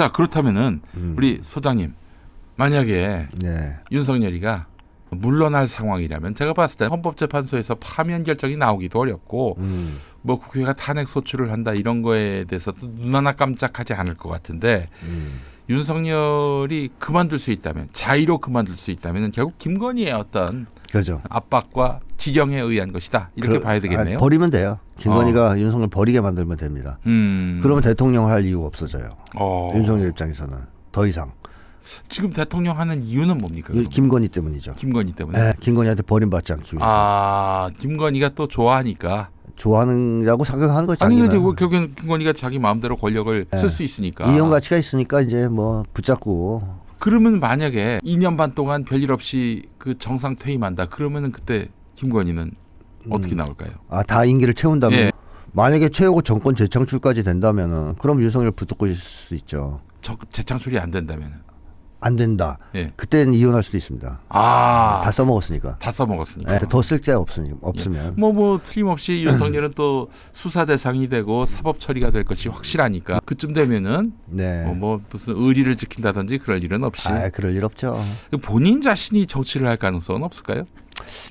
자 그렇다면은 음. 우리 소장님 만약에 네. 윤석열이가 물러날 상황이라면 제가 봤을 때 헌법재판소에서 파면 결정이 나오기도 어렵고 음. 뭐 국회가 탄핵 소추를 한다 이런 거에 대해서 눈 하나 깜짝하지 않을 것 같은데 음. 윤석열이 그만둘 수 있다면 자의로 그만둘 수 있다면 결국 김건희의 어떤 그렇죠. 압박과 지령에 의한 것이다 이렇게 그러- 봐야 되겠네요. 아, 버리면 돼요. 김건희가 윤석열 버리게 만들면 됩니다. 음. 그러면 대통령을 할 이유가 없어져요. 어. 윤석열 입장에서는 더 이상 지금 대통령 하는 이유는 뭡니까? 이- 그러면? 김건희 때문이죠. 김건희 때문에. 네, 김건희한테 버림받지 않기 위해서 아 김건희가 또 좋아하니까. 좋아하느라고 생각하는 거죠. 아니. 근데 그 결국엔 김건희가 자기 마음대로 권력을 네. 쓸수 있으니까. 이용 가치가 있으니까 이제 뭐 붙잡고 그러면 만약에 2년 반 동안 별일 없이 그 정상 퇴임한다. 그러면은 그때 김건희는 어떻게 나올까요? 아 다 임기를 채운다면 예. 만약에 최고 정권 재창출까지 된다면은 그럼 윤석열 붙고 있을 수 있죠. 저 재창출이 안 된다면. 안 된다. 예. 그때는 이혼할 수도 있습니다. 아. 다 써먹었으니까. 다 써먹었으니까. 네, 더 쓸 게 없으니 없으면. 뭐뭐 틀림없이 윤석열은 또 수사 대상이 되고 사법 처리가 될 것이 확실하니까 그쯤 되면은 네. 뭐, 뭐 무슨 의리를 지킨다든지 그럴 일은 없이 아, 그럴 일 없죠. 본인 자신이 정치를 할 가능성은 없을까요?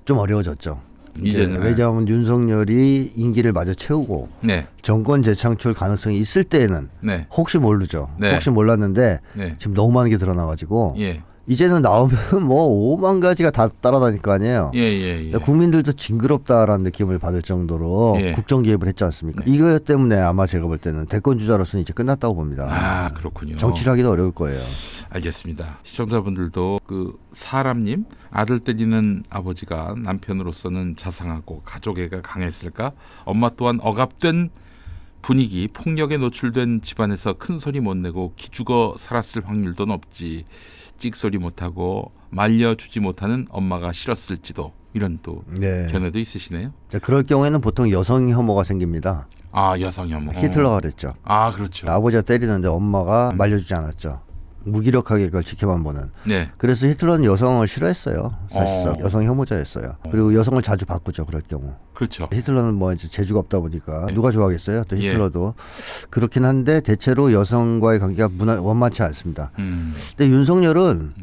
좀 어려워졌죠. 이제 이제는 왜냐하면 윤석열이 임기를 마저 채우고 네, 정권 재창출 가능성이 있을 때에는 네, 혹시 모르죠. 네. 혹시 몰랐는데 네, 지금 너무 많은 게 드러나가지고 예, 이제는 나오면 뭐 오만 가지가 다 따라다닐 거 아니에요. 예, 예, 예. 국민들도 징그럽다라는 느낌을 받을 정도로 예. 국정 개입을 했지 않습니까? 네. 이거 때문에 아마 제가 볼 때는 대권 주자로서는 이제 끝났다고 봅니다. 아 그렇군요. 정치를 하기도 어려울 거예요. 알겠습니다. 시청자분들도 그 사람님 아들 때리는 아버지가 남편으로서는 자상하고 가족애가 강했을까? 엄마 또한 억압된 분위기, 폭력에 노출된 집안에서 큰 소리 못 내고 기죽어 살았을 확률도 높지. 찍소리 못하고 말려주지 못하는 엄마가 싫었을지도 이런 또 네. 견해도 있으시네요. 자, 그럴 경우에는 보통 여성 혐오가 생깁니다. 아 여성 혐오. 히틀러가 그랬죠. 아 그렇죠. 아버지가 때리는데 엄마가 음. 말려주지 않았죠. 무기력하게 그걸 지켜만 보는. 네. 그래서 히틀러는 여성을 싫어했어요. 사실상 어. 여성 혐오자였어요. 그리고 여성을 자주 바꾸죠. 그럴 경우. 그렇죠. 히틀러는 뭐 이제 재주가 없다 보니까 네. 누가 좋아하겠어요? 또 예. 히틀러도 그렇긴 한데 대체로 여성과의 관계가 무난 원만치 않습니다. 음. 근데 윤석열은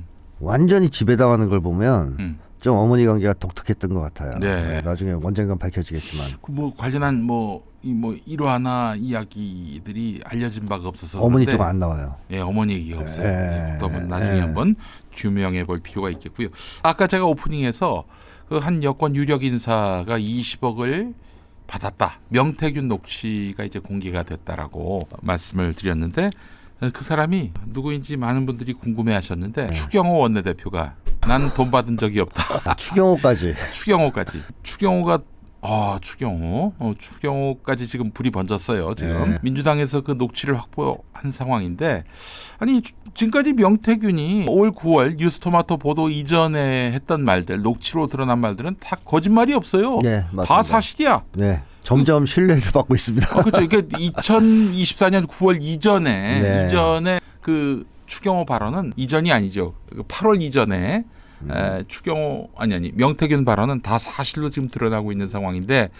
완전히 지배당하는 걸 보면 음. 좀 어머니 관계가 독특했던 것 같아요. 네. 나중에 언젠간 밝혀지겠지만 그 뭐 관련한 뭐 이뭐 일화나 이야기들이 알려진 바가 없어서 어머니 쪽 안 나와요. 예, 어머니 얘기가 없어요. 예, 그것도 한번 나중에 예. 한번 규명해 볼 필요가 있겠고요. 아까 제가 오프닝에서 그 한 여권 유력 인사가 20억을 받았다. 명태균 녹취가 이제 공개가 됐다라고 말씀을 드렸는데 그 사람이 누구인지 많은 분들이 궁금해하셨는데 네. 추경호 원내대표가 난 돈 받은 적이 없다. 아, 추경호까지. 추경호까지. 추경호가 아 추경호, 어, 추경호까지 지금 불이 번졌어요. 지금 네. 민주당에서 그 녹취를 확보한 상황인데 아니 주- 지금까지 명태균이 올 9월 뉴스토마토 보도 이전에 했던 말들 녹취로 드러난 말들은 다 거짓말이 없어요. 네, 맞습니다. 다 사실이야. 네. 점점 신뢰를 받고 있습니다. 아, 그렇죠. 이게 2024년 9월 이전에 네. 이전에 그 추경호 발언은 이전이 아니죠. 그 8월 이전에 음. 에, 추경호 아니 아니 명태균 발언은 다 사실로 지금 드러나고 있는 상황인데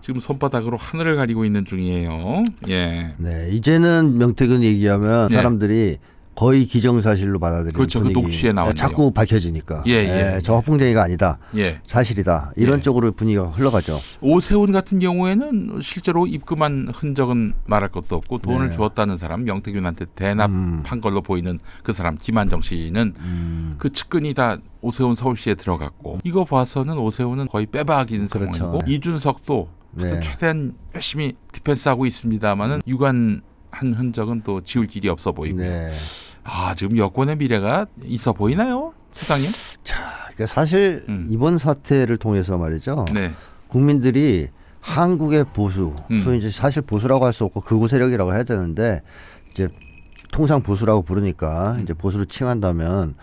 지금 손바닥으로 하늘을 가리고 있는 중이에요. 예. 네, 이제는 명태균 얘기하면 네. 사람들이 거의 기정사실로 받아들이는 그렇죠. 그 분위기. 녹취에 나오네요. 네, 자꾸 밝혀지니까. 예, 예, 저 허풍쟁이가 아니다. 예. 사실이다. 이런 예. 쪽으로 분위기가 흘러가죠. 오세훈 같은 경우에는 실제로 입금한 흔적은 말할 것도 없고 돈을 네. 주었다는 사람 명태균한테 대납한 걸로 보이는 그 사람 김한정 씨는 음, 그 측근이 다 오세훈 서울시에 들어갔고 이거 봐서는 오세훈은 거의 빼박인 그렇죠. 상황이고 네. 이준석도 네. 최대한 열심히 디펜스하고 있습니다만은 유관 한 흔적은 또 지울 길이 없어 보이고 네. 아 지금 여권의 미래가 있어 보이나요, 수장님? 자, 그러니까 사실 음. 이번 사태를 통해서 말이죠. 네, 국민들이 한국의 보수, 음. 소위 이제 사실 보수라고 할 수 없고 극우 세력이라고 해야 되는데 이제 통상 보수라고 부르니까 이제 보수로 칭한다면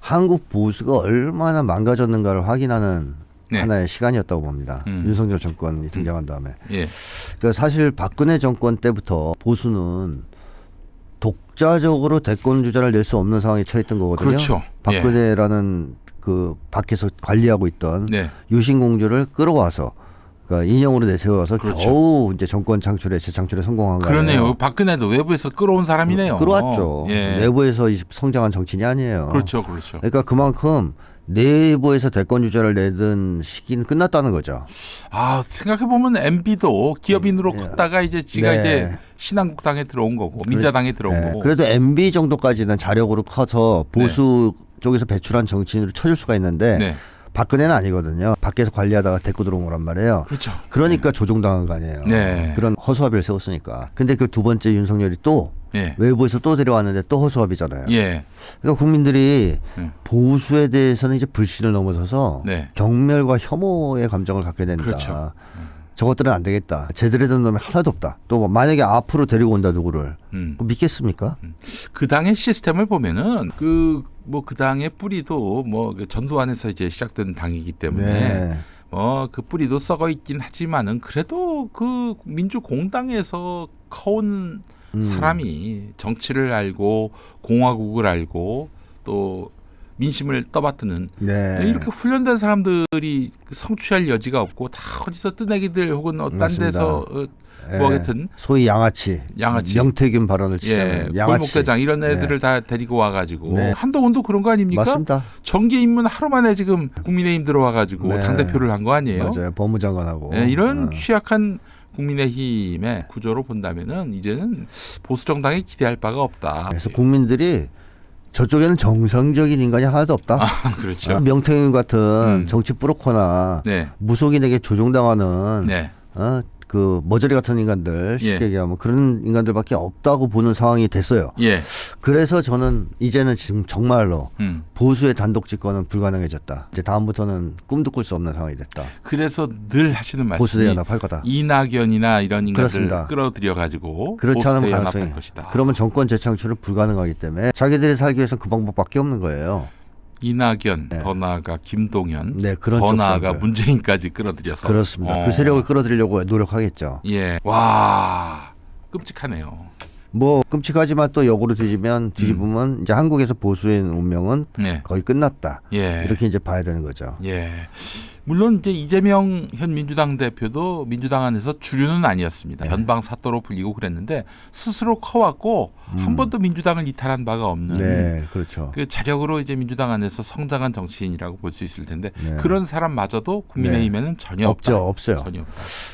한국 보수가 얼마나 망가졌는가를 확인하는 네. 하나의 시간이었다고 봅니다. 음. 윤석열 정권이 등장한 다음에. 예, 그러니까 사실 박근혜 정권 때부터 보수는 독자적으로 대권 주자를 낼 수 없는 상황에 처했던 거거든요. 그렇죠. 박근혜라는 그 밖에서 관리하고 있던 네, 유신 공주를 끌어와서 그러니까 인형으로 내세워서 그렇죠. 겨우 이제 정권 창출에 재창출에 성공한 거예요. 그러네요. 박근혜도 외부에서 끌어온 사람이네요. 끌어왔죠. 예. 내부에서 이 성장한 정치인이 아니에요. 그렇죠, 그렇죠. 그러니까 그만큼 내부에서 대권 주자를 내던 시기는 끝났다는 거죠. 아 생각해 보면 MB도 기업인으로 컸다가 이제 지가 네. 이제 신한국당에 들어온 거고 민자당에 들어온 예, 거고. 그래도 MB 정도까지는 자력으로 커서 보수 쪽에서 배출한 정치인으로 쳐줄 수가 있는데 네, 박근혜는 아니거든요. 밖에서 관리하다가 데리고 들어온 거란 말이에요. 그렇죠. 그러니까 조종당한 거 아니에요. 네. 그런 허수아비를 세웠으니까. 근데 그 두 번째 윤석열이 또 예, 외부에서 또 데려왔는데 또 허수아비잖아요. 예, 그러니까 국민들이 음. 보수에 대해서는 이제 불신을 넘어서서 네. 경멸과 혐오의 감정을 갖게 된다. 그렇죠. 저것들은 안 되겠다. 제대로 된 놈이 하나도 없다. 또 만약에 앞으로 데리고 온다 누구를 음. 믿겠습니까? 그 당의 시스템을 보면은 그 뭐 그 당의 뿌리도 뭐그 전두환에서 이제 시작된 당이기 때문에 네. 뭐그 뿌리도 썩어 있긴 하지만은 그래도 그 민주공당에서 커온 음. 사람이 정치를 알고 공화국을 알고 또 민심을 떠받드는 네. 이렇게 훈련된 사람들이 성취할 여지가 없고 다 어디서 뜨내기들 혹은 맞습니다. 데서 어, 네. 뭐 하여튼 소위 양아치, 양아치. 명태균 발언을 예, 치자면 양아치. 골목대장 이런 애들을 다 데리고 와가지고 네. 한동훈도 그런 거 아닙니까? 맞습니다. 정계 입문 하루 만에 지금 국민의힘 들어와가지고 네. 당 대표를 한 거 아니에요? 맞아요. 법무장관하고 예, 이런 어. 취약한 국민의힘의 구조로 본다면은 이제는 보수 정당에 기대할 바가 없다. 그래서 국민들이 저쪽에는 정상적인 인간이 하나도 없다. 아, 그렇죠. 아, 명태균 같은 음. 정치 뿌로코나 네, 무속인에게 조종당하는 네, 어, 그 머저리 같은 인간들 쉽게 예. 얘기하면 그런 인간들밖에 없다고 보는 상황이 됐어요. 예, 그래서 저는 이제는 지금 정말로 음. 보수의 단독 집권은 불가능해졌다. 이제 다음부터는 꿈도 꿀 수 없는 상황이 됐다. 그래서 늘 하시는 보수대 말씀이 연합할 거다. 이낙연이나 이런 인간들 그렇습니다. 끌어들여 가지고 그렇지 보수대 가능성이. 것이다. 그러면 정권 재창출은 불가능하기 때문에 자기들이 살기 위해서는 그 방법밖에 없는 거예요. 이낙연, 네. 더 나아가 김동연, 네, 그런 더쪽 나아가 사람들. 문재인까지 끌어들여서 그렇습니다. 어. 그 세력을 끌어들이려고 노력하겠죠. 예, 와 끔찍하네요. 뭐 끔찍하지만 또 역으로 뒤지면 뒤집으면 이제 한국에서 보수의 운명은 네, 거의 끝났다. 예, 이렇게 이제 봐야 되는 거죠. 예. 물론 이제 이재명 현 민주당 대표도 민주당 안에서 주류는 네. 아니었습니다. 연방 사또로 불리고 그랬는데 스스로 커왔고 한 번도 민주당을 이탈한 바가 없는 음. 네, 그렇죠. 그 자력으로 이제 민주당 안에서 성장한 정치인이라고 볼 수 있을 텐데 네. 그런 사람마저도 국민의힘에는 전혀 없죠, 없다. 없어요. 전혀 없다.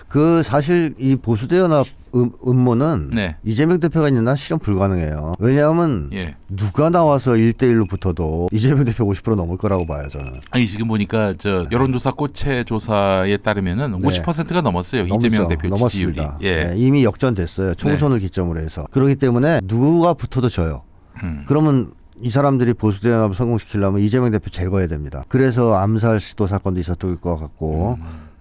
그 사실 이 보수대 연합 음, 음모는 네. 이재명 대표가 있는 한 실현 불가능해요. 왜냐하면 예. 누가 나와서 1대1로 붙어도 이재명 대표 50% 넘을 거라고 봐요, 저는. 아니 지금 보니까 저 여론조사 꽃체 조사에 따르면은 네. 50%가 넘었어요. 이재명 넘죠. 대표 지지율이. 넘었습니다. 예. 네, 이미 역전됐어요. 총선을 기점으로 해서. 그렇기 때문에 누가 붙어도 져요. 음. 그러면 이 사람들이 보수 대 연합을 성공시키려면 이재명 대표 제거해야 됩니다. 그래서 암살 시도 사건도 있었을 것 같고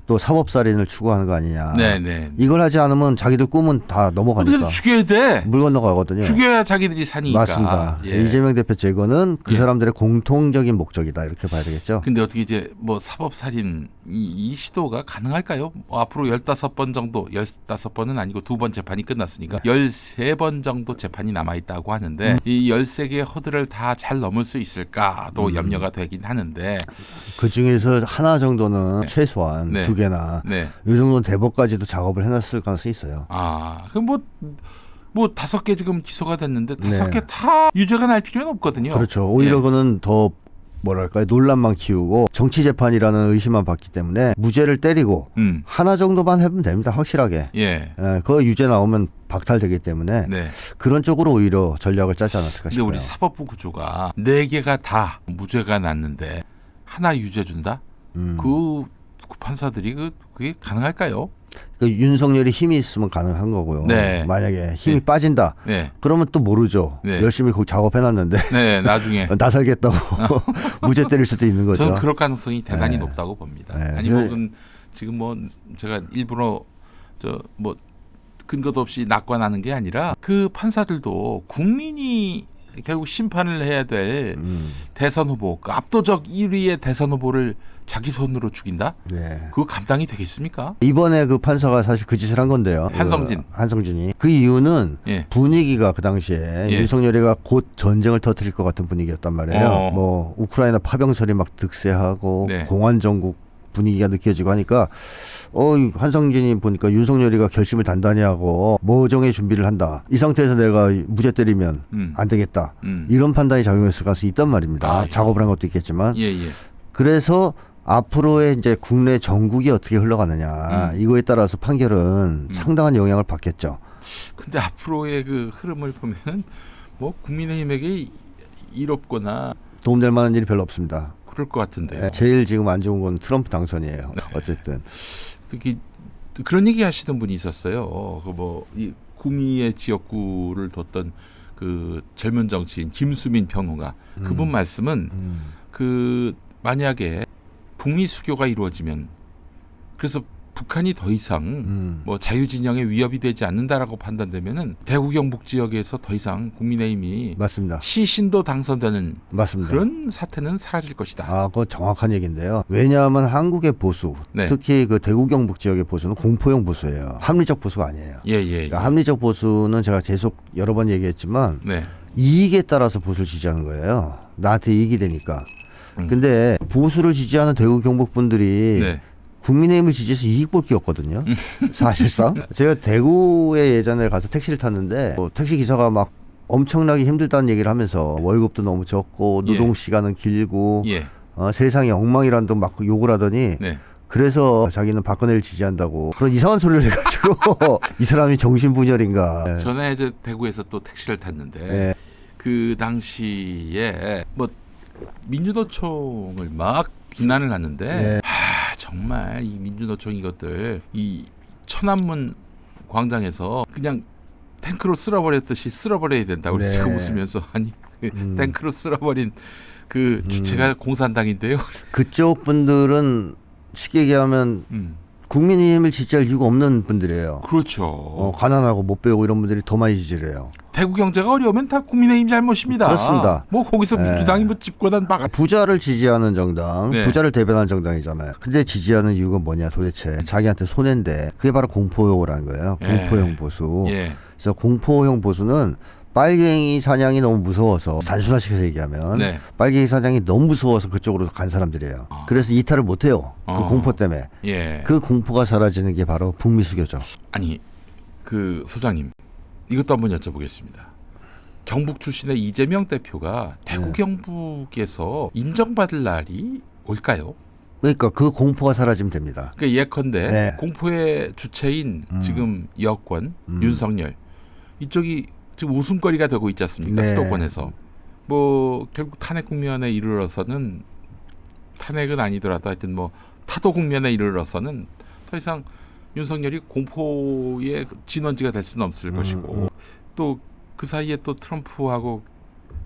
또 사법살인을 추구하는 거 아니냐. 음. 네네. 이걸 하지 않으면 자기들 꿈은 다 넘어가니까. 죽여야 돼. 물 건너가거든요. 죽여야 자기들이 사니까. 맞습니다. 예. 이재명 대표 제거는 그 예. 사람들의 공통적인 목적이다 이렇게 봐야 되겠죠. 근데 어떻게 이제 뭐 사법 살인 이, 이 시도가 가능할까요? 뭐 앞으로 15번 정도 15번은 아니고 두 번 재판이 끝났으니까 13번 정도 재판이 남아 있다고 하는데 음. 이 13개의 허들을 다 잘 넘을 수 있을까도 염려가 되긴 하는데 그 중에서 하나 정도는 최소한 네. 두 개나 네. 이 정도는 대법까지도 작업을 해놨을 가능성이 있어요. 아, 그럼 뭐, 뭐 다섯 개 지금 기소가 됐는데 다섯 네. 개다 유죄가 날 필요는 없거든요. 그렇죠. 오히려 예. 그는 더 뭐랄까요 논란만 키우고 정치 재판이라는 의심만 받기 때문에 무죄를 때리고 음, 하나 정도만 해보면 됩니다. 확실하게. 예. 예, 그 유죄 나오면 박탈되기 때문에 네. 그런 쪽으로 오히려 전략을 짜지 않았을까 근데 싶어요. 우리 사법부 구조가 네 개가 다 무죄가 났는데 하나 유죄 준다? 음. 그, 그 판사들이 그 그게 가능할까요? 그 윤석열이 힘이 있으면 가능한 거고요. 네. 만약에 힘이 네. 빠진다. 네. 그러면 또 모르죠. 네. 열심히 거기 작업해놨는데 네, 나중에 나 살겠다고 무죄 때릴 수도 있는 거죠. 저는 그럴 가능성이 대단히 네. 높다고 봅니다. 네. 아니면 지금 뭐 제가 일부러 저 뭐 근거도 없이 낙관하는 게 아니라 그 판사들도 국민이 결국 심판을 해야 될 음, 대선 후보, 그 압도적 1위의 대선 후보를 자기 손으로 죽인다? 네. 그거 감당이 되겠습니까? 이번에 그 판사가 사실 그 짓을 한 건데요. 한성진. 그 한성진이 그 이유는 예. 분위기가 그 당시에 예. 윤석열이가 곧 전쟁을 터뜨릴 것 같은 분위기였단 말이에요. 어. 뭐 우크라이나 파병설이 막 득세하고 네. 공안 정국 분위기가 느껴지고 하니까 어이 한성진이 보니까 윤석열이가 결심을 단단히 하고 모정의 준비를 한다. 이 상태에서 내가 무죄 때리면 음. 안 되겠다. 음. 이런 판단이 작용했을 가능성이 있단 말입니다. 아, 예. 작업을 한 것도 있겠지만 예, 예. 그래서 앞으로의 이제 국내 전국이 어떻게 흘러가느냐 음. 이거에 따라서 판결은 상당한 영향을 받겠죠. 근데 앞으로의 그 흐름을 보면은 뭐 국민의힘에게 이롭거나 도움될 만한 일이 별로 없습니다. 그럴 것 같은데요. 예, 제일 지금 안 좋은 건 트럼프 당선이에요. 네. 어쨌든 특히 그런 얘기 하시던 분이 있었어요. 그뭐이 구미의 지역구를 뒀던 그 젊은 정치인 김수민 평론가 그분 말씀은 음. 그 만약에 북미 수교가 이루어지면 그래서 북한이 더 이상 음. 뭐 자유진영에 위협이 되지 않는다라고 판단되면은 대구 경북 지역에서 더 이상 국민의힘이 맞습니다. 시신도 당선되는 맞습니다. 그런 사태는 사라질 것이다. 아, 그거 정확한 얘기인데요. 왜냐하면 한국의 보수, 네. 특히 그 대구 경북 지역의 보수는 공포형 보수예요. 합리적 보수가 아니에요. 예, 예. 예. 그러니까 합리적 보수는 제가 계속 여러 번 얘기했지만 네. 이익에 따라서 보수를 지지하는 거예요. 나한테 이익이 되니까. 음. 근데 보수를 지지하는 대구 경북 분들이 네. 국민의힘을 지지해서 이익 볼 게 없거든요. 사실상 제가 대구에 예전에 가서 택시를 탔는데 뭐 택시 기사가 막 엄청나게 힘들다는 얘기를 하면서 월급도 너무 적고 예. 노동 시간은 길고 예. 어, 세상이 엉망이란 둥막 욕을 하더니 네. 그래서 자기는 박근혜를 지지한다고 그런 이상한 소리를 해가지고 이 사람이 정신분열인가. 전에 이제 대구에서 또 택시를 탔는데 예. 그 당시에 뭐 민주노총을 막 비난을 하는데 예. 아 정말 이 민주노총 이것들 이 천안문 광장에서 그냥 탱크로 쓸어버렸듯이 쓸어버려야 된다고 네. 지금 웃으면서 아니 그 음. 탱크로 쓸어버린 그 주체가 공산당인데요. 그쪽 분들은 쉽게 얘기하면 음. 국민의힘을 지지할 이유가 없는 분들이에요. 그렇죠. 어, 가난하고 못 배우고 이런 분들이 더 많이 지지를 해요. 대구 경제가 어려우면 다 국민의힘 잘못입니다. 그렇습니다. 뭐 거기서 예. 민주당이 뭐 집권한 바가 부자를 지지하는 정당, 네. 부자를 대변하는 정당이잖아요. 근데 지지하는 이유가 뭐냐 도대체 자기한테 손해인데 그게 바로 공포용이라는 거예요. 예. 공포형 보수. 예. 그래서 공포형 보수는 빨갱이 사냥이 너무 무서워서 단순화시켜서 얘기하면 네. 빨갱이 사냥이 너무 무서워서 그쪽으로 간 사람들이에요. 아. 그래서 이탈을 못 해요. 그 어. 공포 때문에. 예. 그 공포가 사라지는 게 바로 북미 수교죠. 아니 그 소장님 이것도 한번 여쭤보겠습니다. 경북 출신의 이재명 대표가 대구 네. 경북에서 인정받을 날이 올까요? 그러니까 그 공포가 사라지면 됩니다. 그러니까 예컨대 네. 공포의 주체인 음. 지금 여권 음. 윤석열 이쪽이 지금 웃음거리가 되고 있지 않습니까? 네. 수도권에서 뭐 결국 탄핵 국면에 이르러서는 탄핵은 아니더라도 하여튼 뭐 타도 국면에 이르러서는 더 이상 윤석열이 공포의 진원지가 될 수는 없을 음, 것이고 또그 사이에 또 트럼프하고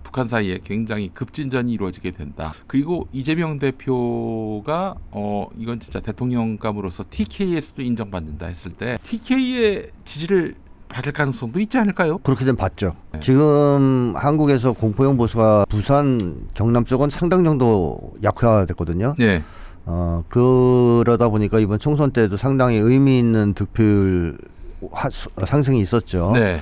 북한 사이에 굉장히 급진전이 이루어지게 된다. 그리고 이재명 대표가 어 이건 진짜 대통령감으로서 TK에서도 인정받는다 했을 때 TK의 지지를 받을 가능성도 있지 않을까요? 그렇게 된 봤죠. 네. 지금 한국에서 공포형 보수가 부산, 경남 쪽은 상당 정도 약화됐거든요. 네. 어, 그러다 보니까 이번 총선 때도 상당히 의미 있는 득표율 하- 수- 상승이 있었죠. 네.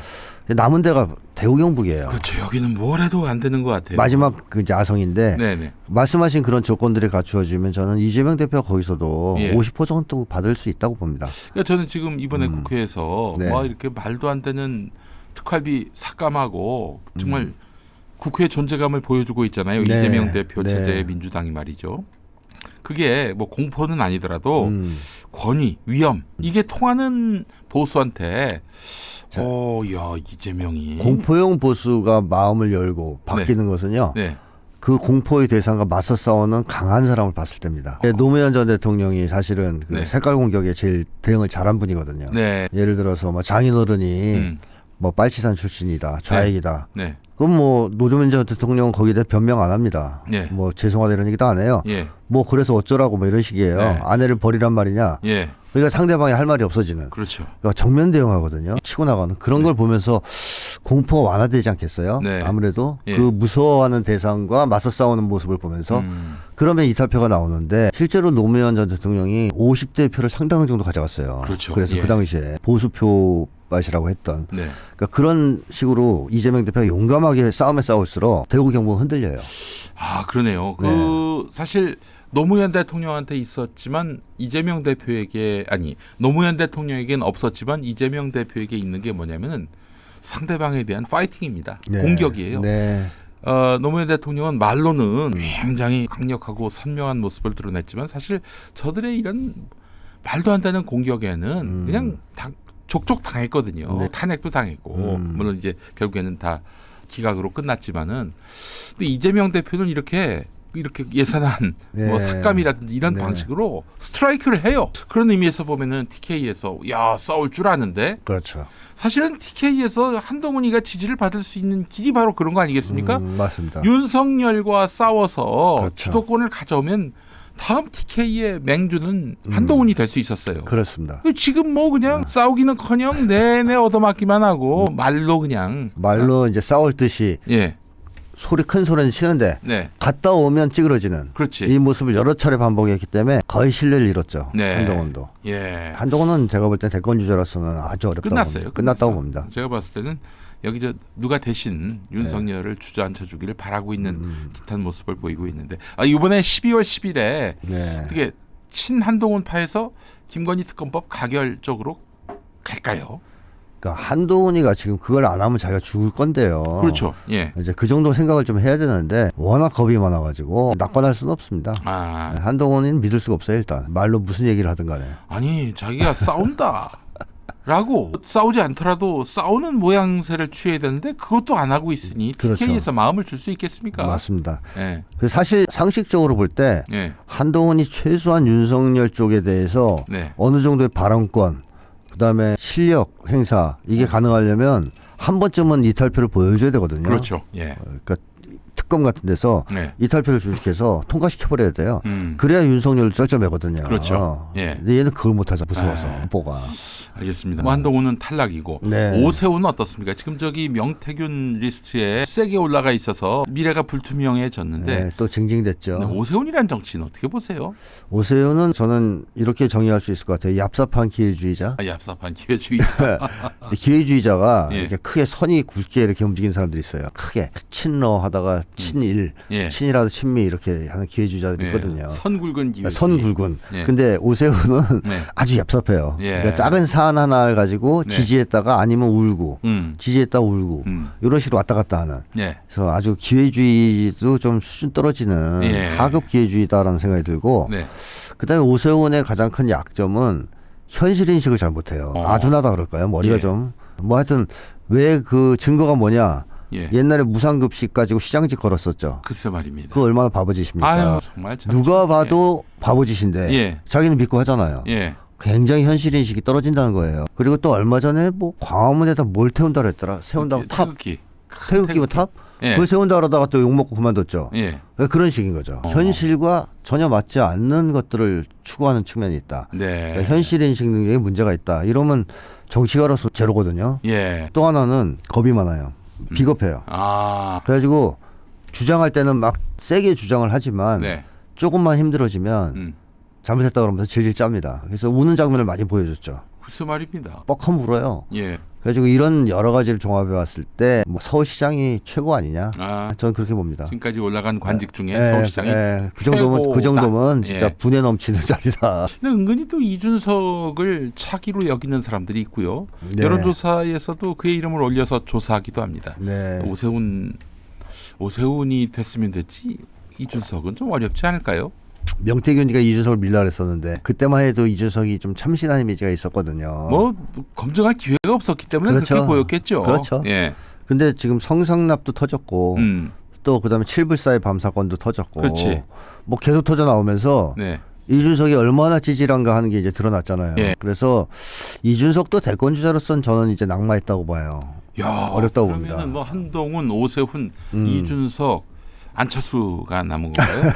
남은 데가 대구 경북이에요. 그렇죠. 여기는 뭘 해도 안 되는 것 같아요. 마지막 그 이제 아성인데 네, 네. 말씀하신 그런 조건들이 갖추어지면 저는 이재명 대표가 거기서도 예. 50% 정도 받을 수 있다고 봅니다. 그러니까 저는 지금 이번에 음. 국회에서 네. 뭐 이렇게 말도 안 되는 특활비 삭감하고 정말 국회 존재감을 보여주고 있잖아요. 음. 네. 이재명 대표 네. 체제의 민주당이 말이죠. 그게 뭐 공포는 아니더라도 음. 권위, 위험 이게 통하는 보수한테 자. 어, 야 이재명이 공포형 보수가 마음을 열고 바뀌는 것은요. 네, 그 공포의 대상과 맞서 싸우는 강한 사람을 봤을 때입니다. 예, 노무현 전 대통령이 사실은 그 네. 색깔 공격에 제일 대응을 잘한 분이거든요. 네, 예를 들어서 뭐 장인어른이 음, 뭐 빨치산 출신이다, 좌익이다. 네, 그럼 뭐 노무현 전 대통령은 거기에 대해 변명 안 합니다. 네. 뭐 죄송하다 이런 얘기도 안 해요. 예, 뭐 그래서 어쩌라고 뭐 이런 식이에요. 네. 아내를 버리란 말이냐. 예, 그러니까 상대방이 할 말이 없어지는. 그렇죠. 그러니까 정면 대응하거든요. 치고 나가는 그런 걸 보면서 공포가 완화되지 않겠어요? 네. 아무래도 예. 그 무서워하는 대상과 맞서 싸우는 모습을 보면서 음, 그러면 이탈표가 나오는데 실제로 노무현 전 대통령이 50대 표를 상당 정도 가져갔어요. 그렇죠. 래서 예. 그 당시에 보수표 맛이라고 했던 네. 그러니까 그런 식으로 이재명 대표가 용감하게 싸움에 싸울수록 대구 경북은 흔들려요. 아 그러네요. 그 사실 노무현 대통령한테 있었지만 이재명 대표에게 아니 노무현 대통령에게는 없었지만 이재명 대표에게 있는 게 뭐냐면은 상대방에 대한 파이팅입니다. 네. 공격이에요. 네. 어, 노무현 대통령은 말로는 굉장히 강력하고 선명한 모습을 드러냈지만 사실 저들의 이런 말도 안 되는 공격에는 음. 그냥 다, 족족 당했거든요. 네. 탄핵도 당했고 음. 물론 이제 결국에는 다 기각으로 끝났지만은 근데 이재명 대표는 이렇게 이렇게 예산안 네. 뭐 삭감이라든지 이런 네. 방식으로 스트라이크를 해요. 그런 의미에서 보면은 TK에서 야 싸울 줄 아는데 그렇죠. 사실은 TK에서 한동훈이가 지지를 받을 수 있는 길이 바로 그런 거 아니겠습니까? 음, 맞습니다. 윤석열과 싸워서 그렇죠. 주도권을 가져오면 다음 TK의 맹주는 한동훈이 될 수 있었어요. 음. 그렇습니다. 근데 지금 뭐 그냥 싸우기는커녕 내내 얻어맞기만 하고 말로 그냥 말로 이제 싸울 듯이 예, 소리 큰 소리는 치는데 네, 갔다 오면 찌그러지는 그렇지. 이 모습을 여러 차례 반복했기 때문에 거의 신뢰를 잃었죠. 네. 한동훈도. 예, 한동훈은 제가 볼 때 대권 주자로서는 아주 어렵다고 끝났어요. 봅니다. 끝났다고. 봅니다. 제가 봤을 때는 여기 저 누가 대신 윤석열을 주저앉혀 주기를 바라고 있는 음. 듯한 모습을 보이고 있는데 아, 이번에 12월 10일에 네. 어떻게 친 한동훈 파에서 김건희 특검법 가결 쪽으로 갈까요? 그러니까 한동훈이가 지금 그걸 안 하면 자기가 죽을 건데요. 그렇죠. 예. 이제 그 정도 생각을 좀 해야 되는데 워낙 겁이 많아가지고 낙관할 수는 없습니다. 아 한동훈은 믿을 수가 없어요 일단 말로 무슨 얘기를 하든 간에 아니 자기가 싸운다. 라고 싸우지 않더라도 싸우는 모양새를 취해야 되는데 그것도 안 하고 있으니 그렇죠. TK에서 마음을 줄 수 있겠습니까? 맞습니다. 예. 그 사실 상식적으로 볼때 예. 한동훈이 최소한 윤석열 쪽에 대해서 네. 어느 정도의 발언권 그다음에 실력 행사 이게 가능하려면 한 번쯤은 이탈표를 보여줘야 되거든요. 그렇죠. 예. 그러니까 특검 같은 데서 네. 이탈표를 주식해서 통과시켜 버려야 돼요. 음. 그래야 윤석열을 쩔쩔매거든요. 그렇죠. 예. 근데 얘는 그걸 못하죠. 무서워서 아. 보가. 알겠습니다. 뭐 한동훈은 탈락이고 네. 오세훈은 어떻습니까? 지금 저기 명태균 리스트에 세게 올라가 있어서 미래가 불투명해졌는데 네, 또 징징댔죠. 근데 오세훈이란 정치인 어떻게 보세요? 오세훈은 저는 이렇게 정의할 수 있을 것 같아요. 얍삽한 기회주의자. 아, 얍삽한 기회주의자. 기회주의자가 예. 이렇게 크게 선이 굵게 이렇게 움직이는 사람들이 있어요. 크게 친러 하다가 친일, 예. 친일하다 친미 이렇게 하는 기회주의자들이 예. 있거든요. 선 굵은 기회. 선 굵은. 예. 근데 오세훈은 네. 아주 얍삽해요. 예. 그러니까 작은 사안 하나를 가지고 네. 지지했다가 아니면 울고, 음. 지지했다 울고 음. 이런 식으로 왔다 갔다 하는. 네. 그래서 아주 기회주의도 좀 수준 떨어지는 예. 하급 기회주의다라는 생각이 들고 네. 그다음에 오세훈의 가장 큰 약점은 현실 인식을 잘 못해요. 어. 아둔하다 그럴까요? 머리가 예. 좀뭐 하여튼 왜 그 증거가 뭐냐? 예. 옛날에 무상급식 가지고 시장직 걸었었죠. 글쎄 말입니다. 그 얼마나 바보짓입니까? 아유 정말 참. 누가 봐도 바보짓인데 예. 자기는 믿고 하잖아요. 예. 굉장히 현실 인식이 떨어진다는 거예요. 그리고 또 얼마 전에 뭐 광화문에다 뭘 태운다 그랬더라. 세운다고 탑 태극기. 태극기 뭐 탑? 예. 그걸 세운다 그러다가 또 욕먹고 그만뒀죠. 예. 그러니까 그런 식인 거죠. 어. 현실과 전혀 맞지 않는 것들을 추구하는 측면이 있다. 네. 그러니까 현실 인식 능력에 문제가 있다. 이러면 정치가로서 제로거든요. 예. 또 하나는 겁이 많아요. 비겁해요. 아. 그래가지고 주장할 때는 막 세게 주장을 하지만 네. 조금만 힘들어지면 음. 잘못했다 그러면서 질질 짭니다. 그래서 우는 장면을 많이 보여줬죠. 글쎄 말입니다. 뻑하면 울어요. 예. 그래가지고 이런 여러 가지를 종합해 봤을 때 뭐 서울시장이 최고 아니냐? 아. 저는 그렇게 봅니다. 지금까지 올라간 관직 중에 예, 서울시장이 예, 그 정도면 그 최고다. 정도면 진짜 예. 분에 넘치는 자리다. 근데 은근히 또 이준석을 차기로 여기는 사람들이 있고요. 네. 여론조사에서도 그의 이름을 올려서 조사하기도 합니다. 네. 오세훈 오세훈이 됐으면 됐지 이준석은 좀 어렵지 않을까요? 명태균이가 이준석을 밀라 그랬었는데 그때만 해도 이준석이 좀 참신한 이미지가 있었거든요. 뭐 검증할 기회가 없었기 때문에 어. 그렇죠. 그렇게 보였겠죠. 그렇죠. 예. 근데 지금 성상납도 터졌고 음. 또 그다음에 칠불사의 밤 사건도 터졌고 그렇지. 뭐 계속 터져 나오면서 네. 이준석이 얼마나 찌질한가 하는 게 이제 드러났잖아요. 예. 그래서 이준석도 대권 주자로서는 저는 이제 낙마했다고 봐요. 야, 어렵다고 봅니다. 뭐 한동훈, 오세훈, 음. 이준석, 안철수가 남은 건가요?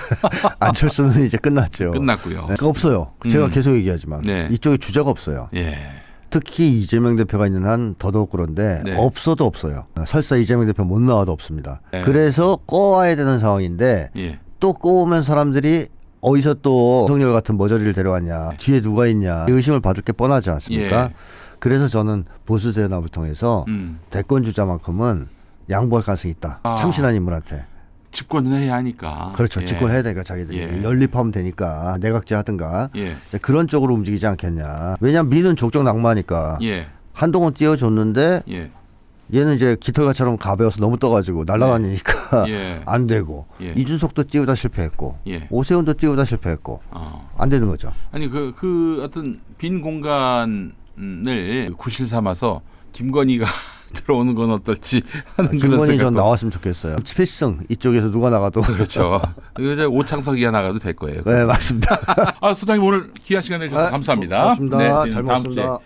안철수는 이제 끝났죠. 끝났고요. 네, 없어요. 제가 음. 계속 얘기하지만 네. 이쪽에 주자가 없어요. 예. 특히 이재명 대표가 있는 한 더더욱 그런데 네. 없어도 없어요. 설사 이재명 대표 못 나와도 없습니다. 네. 그래서 꺼와야 되는 상황인데 예. 또 꺼오면 사람들이 어디서 또 성렬 같은 머저리를 데려왔냐 뒤에 누가 있냐 의심을 받을 게 뻔하지 않습니까? 예. 그래서 저는 보수 대연합을 통해서 음. 대권 주자만큼은 양보할 가능성이 있다. 아. 참신한 인물한테. 집권은 해야 하니까. 그렇죠. 예. 집권해야 되니까 자기들이 예. 연립하면 되니까 내각제 하든가 예. 그런 쪽으로 움직이지 않겠냐. 왜냐하면 민은 족적 낙마니까 예. 한동안 띄워줬는데 예. 얘는 이제 깃털같처럼 가벼워서 너무 떠가지고 날아다니니까 예. 안 되고 예. 이준석도 띄우다 실패했고 예. 오세훈도 띄우다 실패했고 어. 안 되는 거죠. 아니 그 그 어떤 빈 공간을 구실 삼아서 김건희가 들어오는 건 어떨지 하는 그런 김건희 전 생각도 나왔으면 좋겠어요. 필승 이쪽에서 누가 나가도 그렇죠. 이거 이제 오창석이가 나가도 될 거예요. 네 맞습니다. 아 수장님 오늘 귀한 시간 내주셔서 아, 감사합니다. 고맙습니다. 네, 잘 다음 주에 먹었습니다.